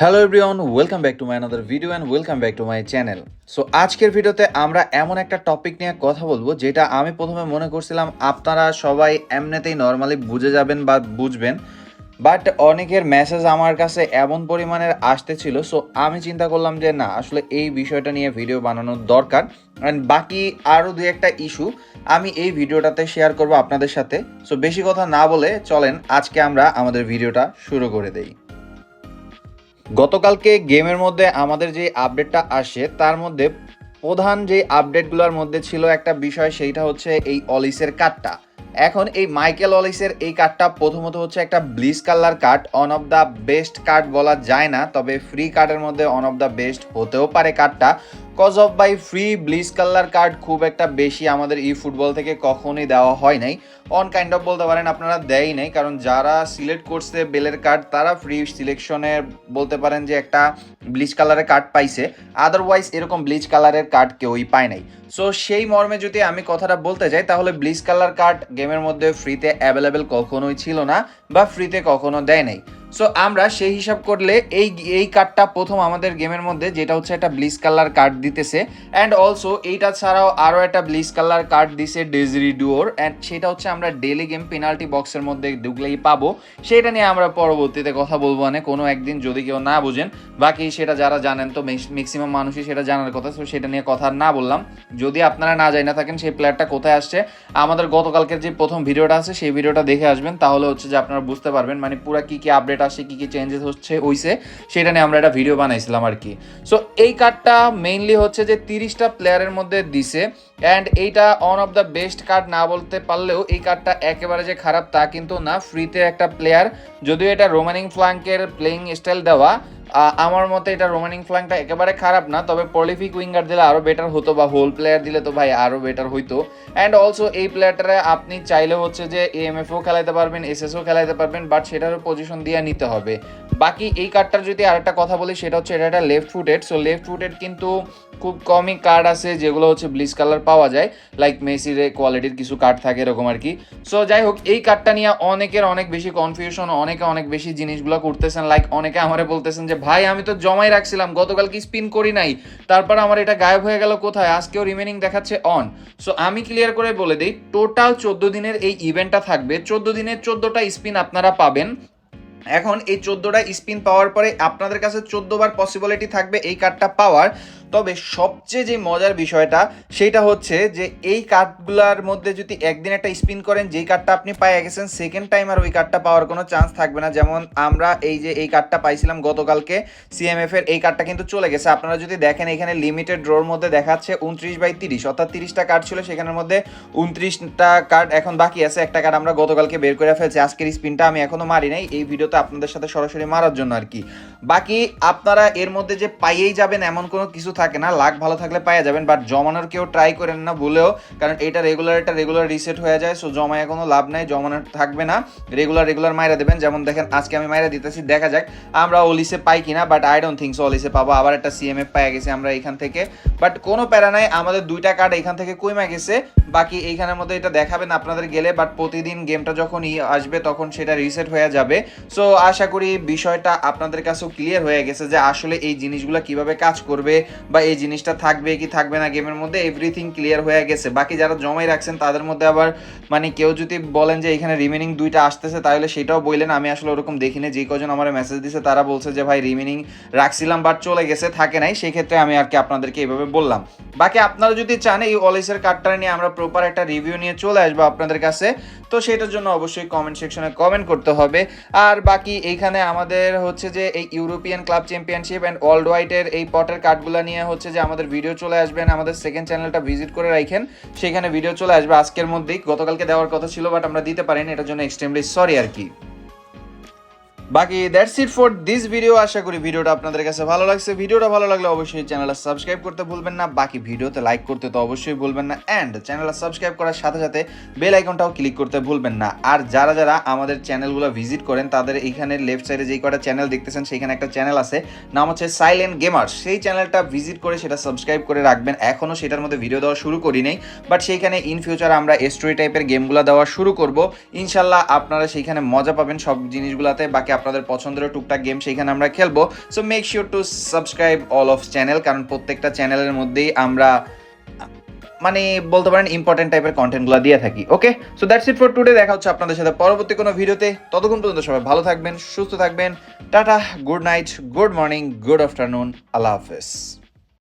Hello everyone welcome back to my another video and welcome back to my channel so আজকের ভিডিওতে আমরা এমন একটা টপিক নিয়ে কথা বলব, যেটা আমি প্রথমে মনে করছিলাম আপনারা সবাই এমনিতেই নর্মালি বুঝে যাবেন বা বুঝবেন বাট অনেকের মেসেজ আমার কাছে এমন পরিমাণের আসতেছিল সো আমি চিন্তা করলাম যে না, আসলে এই বিষয়টা নিয়ে ভিডিও বানানোর দরকার অ্যান্ড বাকি আরও দু একটা ইস্যু আমি এই ভিডিওটাতে শেয়ার করব আপনাদের সাথে। সো বেশি কথা না বলে চলেন, আজকে আমরা আমাদের ভিডিওটা শুরু করে দেই। গতকালকে গেমের মধ্যে আমাদের যে আপডেটটা আসে, তার মধ্যে প্রধান যে আপডেটগুলোর মধ্যে ছিল একটা বিষয়, সেইটা হচ্ছে এই অলিসের কাটটা এখন এই মাইকেল অলিসের এই কার্ডটা প্রথমত হচ্ছে একটা ব্লিজ colour card one of the best card বলা যায় না, তবে ফ্রি কার্ডের মধ্যে অন অফ দ্য বেস্ট হতেও পারে কার্ডটা cause of by free blitz curler card খুব একটা বেশি আমাদের ই ফুটবল থেকে কখনই দেওয়া হয় নাই। অন কাইন্ড অফ বলতে পারেন, আপনারা দেয়ই নাই, কারণ যারা সিলেক্ট করছে বেলের কার্ড তারা ফ্রি সিলেকশনে বলতে পারেন যে একটা ব্লিচ কালারের কার্ড পাইছে। আদারওয়াইজ এরকম ব্লিচ কালারের কার্ড কেউই পায় নাই। সো সেই মর্মে যদি আমি কথাটা বলতে যাই, তাহলে ব্লিচ কালার কার্ড গেমের মধ্যে ফ্রিতে অ্যাভেলেবেল কখনোই ছিল না, বা ফ্রিতে কখনো দেয় নাই। সো আমরা সেই হিসাব করলে এই এই কার্ডটা প্রথম আমাদের গেমের মধ্যে, যেটা হচ্ছে একটা ব্লিস কালার কার্ড দিতেছে। অ্যান্ড অলসো এইটা ছাড়াও আরও একটা ব্লিস কালার কার্ড দিছে ডেজরি ডুয়োর অ্যান্ড সেটা হচ্ছে আমরা ডেলি গেম পেনাল্টি বক্সের মধ্যে ঢুকলেই পাবো। সেটা নিয়ে আমরা পরবর্তীতে কথা বলব মানে কোনো একদিন যদি কেউ না বোঝেন। বাকি সেটা যারা জানেন তো ম্যাক্সিমাম মানুষই সেটা জানার কথা। তো সেটা নিয়ে কথা না বললাম। যদি আপনারা না জানা থাকেন, সেই প্লেয়ারটা কোথায় আসছে? আমাদের গতকালকের যে প্রথম ভিডিওটা আছে, সেই ভিডিওটা দেখে আসবেন। তাহলে হচ্ছে যে আপনারা বুঝতে পারবেন। মানে পুরো কী কী আপডেট আসে কি কি চেঞ্জেস হচ্ছে, হইছে, সেটা নিয়ে আমরা একটা ভিডিও বানাইছিলাম আর কি। সো এই কার্ডটা মেইনলি হচ্ছে যে তিরিশটা প্লেয়ারের মধ্যে দিছে অ্যান্ড এইটা one of the best card না বলতে পারলেও এই কার্ডটা একেবারে যে খারাপ তা কিন্তু না ফ্রিতে একটা প্লেয়ার যদিও এটা রোমানিং ফ্লাঙ্কের প্লেইং স্টাইল দেওয়া আমার মতে এটা রোমানিং ফ্ল্যাংটা একেবারে খারাপ না, তবে পলিফিক উইঙ্গার দিলে আরও বেটার হতো বা হোল প্লেয়ার দিলে তো ভাই আরও বেটার হইতো। অ্যান্ড অলসো এই প্লেয়ারটারে আপনি চাইলে হচ্ছে যে এএমএফও খেলাইতে পারবেন এসএসও খেলাইতে পারবেন বাট সেটারও পজিশন দিয়ে নিতে হবে। বাকি এই কার্ডটার যদি আরেকটা কথা বলি, সেটা হচ্ছে এটা একটা left footed so left footed কিন্তু খুব কমই কার্ড আছে যেগুলো হচ্ছে ব্লিচ কালার পাওয়া যায় লাইক মেসির কোয়ালিটির কিছু কার্ড থাকে এরকম আর কি। সো যাই হোক, এই কার্ডটা নিয়ে অনেকের অনেক বেশি কনফিউশন অনেকে অনেক বেশি জিনিসগুলো করতেছেন লাইক অনেকে আমারে বলতেছেন যে, ভাই, আমি তো জমাই রাখছিলাম গতকাল কি স্পিন করি নাই। তারপর আমার এটা গায়েব হয়ে গেল কোথায়? আজকেও রিমেনিং দেখাচ্ছে অন সো আমি ক্লিয়ার করে বলে দিই টোটাল চোদ্দ দিনের এই ইভেন্টটা থাকবে। চোদ্দ দিনের চোদ্দটা স্পিন আপনারা পাবেন। এখন এই চোদ্দোটা স্পিন পাওয়ার পরে আপনাদের কাছে চোদ্দোবার পসিবিলিটি থাকবে এই কার্ডটা পাওয়ার। তবে সবচেয়ে যে মজার বিষয়টা, সেটা হচ্ছে যে এই কার্ডগুলোর মধ্যে যদি একদিন একটা স্পিন করেন, যেই কার্ডটা আপনি পাইয়া গেছেন সেকেন্ড টাইম আর ওই কার্ডটা পাওয়ার কোনো চান্স থাকবে না। যেমন আমরা এই যে এই কার্ডটা পাইছিলাম গতকালকে সিএমএফ এর, এই কার্ডটা কিন্তু চলে গেছে। আপনারা যদি দেখেন, এখানে লিমিটেড ড্রোর মধ্যে দেখাচ্ছে উনত্রিশ বাই তিরিশ। অর্থাৎ তিরিশটা কার্ড ছিল, সেখানের মধ্যে উনত্রিশটা কার্ড এখন বাকি আছে। একটা কার্ড আমরা গতকালকে বের করে ফেলছি। আজকের স্পিনটা আমি এখনও মারি নাই। এই ভিডিওতে আপনাদের সাথে সরাসরি মারার জন্য আর কি। বাকি আপনারা এর মধ্যে যে পাইয়েই যাবেন, এমন কোনো কিছু থাকে না, লাখ ভালো থাকলে পাইয়া যাবেন বাট জমানোর কেউ ট্রাই করেন না বলেও কারণ এটা রেগুলার এটা রেগুলার রিসেট হয়ে যায় সো জমায় কোনো লাভ নাই, জমানোর থাকবে না রেগুলার রেগুলার মাইরা দেবেন, যেমন দেখেন আজকে আমি মাইরা দিতেছি, দেখা যাক, আমরা অলিসে পাই কিনা but I don't think so অলিসে পাবো, আবার একটা সিএমএফ পাইয়া গেছি আমরা এখান থেকে বাট কোনো প্যারা নাই, আমাদের দুইটা কার্ড এখান থেকে কইমা গেছে, বাকি এইখানের মধ্যে এটা দেখাবেন আপনাদের গেলে বাট প্রতিদিন গেমটা যখন ই আসবে, তখন সেটা রিসেট হয়ে যাবে সো আশা করি বিষয়টা আপনাদের কাছেও ক্লিয়ার হয়ে গেছে যে আসলে এই জিনিসগুলো কীভাবে কাজ করবে বা এই জিনিসটা থাকবে কি থাকবে না গেমের মধ্যে এভরিথিং ক্লিয়ার হয়ে গেছে। বাকি যারা জমাই রাখছেন, তাদের মধ্যে আবার মানে কেউ যদি বলেন যে এখানে রিমেনিং দুইটা আসতেছে, তাহলে সেটাও বললেন। আমি আসলে ওরকম দেখিনি। যে কজন আমার মেসেজ দিছে, তারা বলছে যে, ভাই রিমেনিং রাখছিলাম বাট চলে গেছে, থাকে নাই। সেই ক্ষেত্রে আমি আর কি আপনাদেরকে এইভাবে বললাম। বাকি আপনারা যদি চান, এই অলিসের কার্ডটা নিয়ে আমরা প্রপার একটা রিভিউ নিয়ে চলে আসব আপনাদের কাছে। তো সেটার জন্য অবশ্যই কমেন্ট সেকশনে কমেন্ট করতে হবে। আর বাকি এইখানে আমাদের হচ্ছে যে, এই European club championship and world ওয়াইডের এই পটের কার্ডগুলো নিয়ে হচ্ছে যে আমাদের ভিডিও চলে আসবেন আমাদের সেকেন্ড চ্যানেলটা ভিজিট করে রাখেন সেখানে ভিডিও চলে আসবে। আজকের মধ্যেই, গতকালকে দেওয়ার কথা ছিল বাট আমরা দিতে পারিনি, এটার জন্য এক্সট্রিমলি সরি আর কি। বাকি that's it for this video আশা করি ভিডিওটা আপনাদের কাছে ভালো লাগছে। ভিডিওটা ভালো লাগলে অবশ্যই চ্যানেলটা সাবস্ক্রাইব করতে ভুলবেন না। বাকি ভিডিওতে লাইক করতে তো অবশ্যই ভুলবেন না। অ্যান্ড চ্যানেলটা সাবস্ক্রাইব করার সাথে সাথে বেল আইকনটাও ক্লিক করতে ভুলবেন না। আর যারা যারা আমাদের চ্যানেলগুলো ভিজিট করেন, তাদের এইখানে লেফট সাইডে যেই কটা চ্যানেল দেখতেছেন, সেখানে একটা চ্যানেল আছে। নাম হচ্ছে সাইলেন্ট গেমার সেই চ্যানেলটা ভিজিট করে সেটা সাবস্ক্রাইব করে রাখবেন। এখনও সেটার মধ্যে ভিডিও দেওয়া শুরু করি নাই। বাট সেইখানে ইন ফিউচার আমরা স্টোরি টাইপের গেমগুলো দেওয়া শুরু করব। ইনশাল্লাহ আপনারা সেইখানে মজা পাবেন সব জিনিসগুলোতে। বাকি আপনাদের পছন্দের টুকটাক গেম সেইখানে আমরা খেলব। So make sure to subscribe all of channel কারণ প্রত্যেকটা চ্যানেলের মধ্যেই আমরা মানে বলতে পারেন ইম্পর্টেন্ট টাইপের কন্টেন্টগুলো দিয়ে থাকি okay so that's it for today দেখা হচ্ছে আপনাদের সাথে পরবর্তী কোনো ভিডিওতে ততক্ষণ পর্যন্ত সবাই ভালো থাকবেন, সুস্থ থাকবেন, tata good night good morning good afternoon আল্লাহ হাফেজ।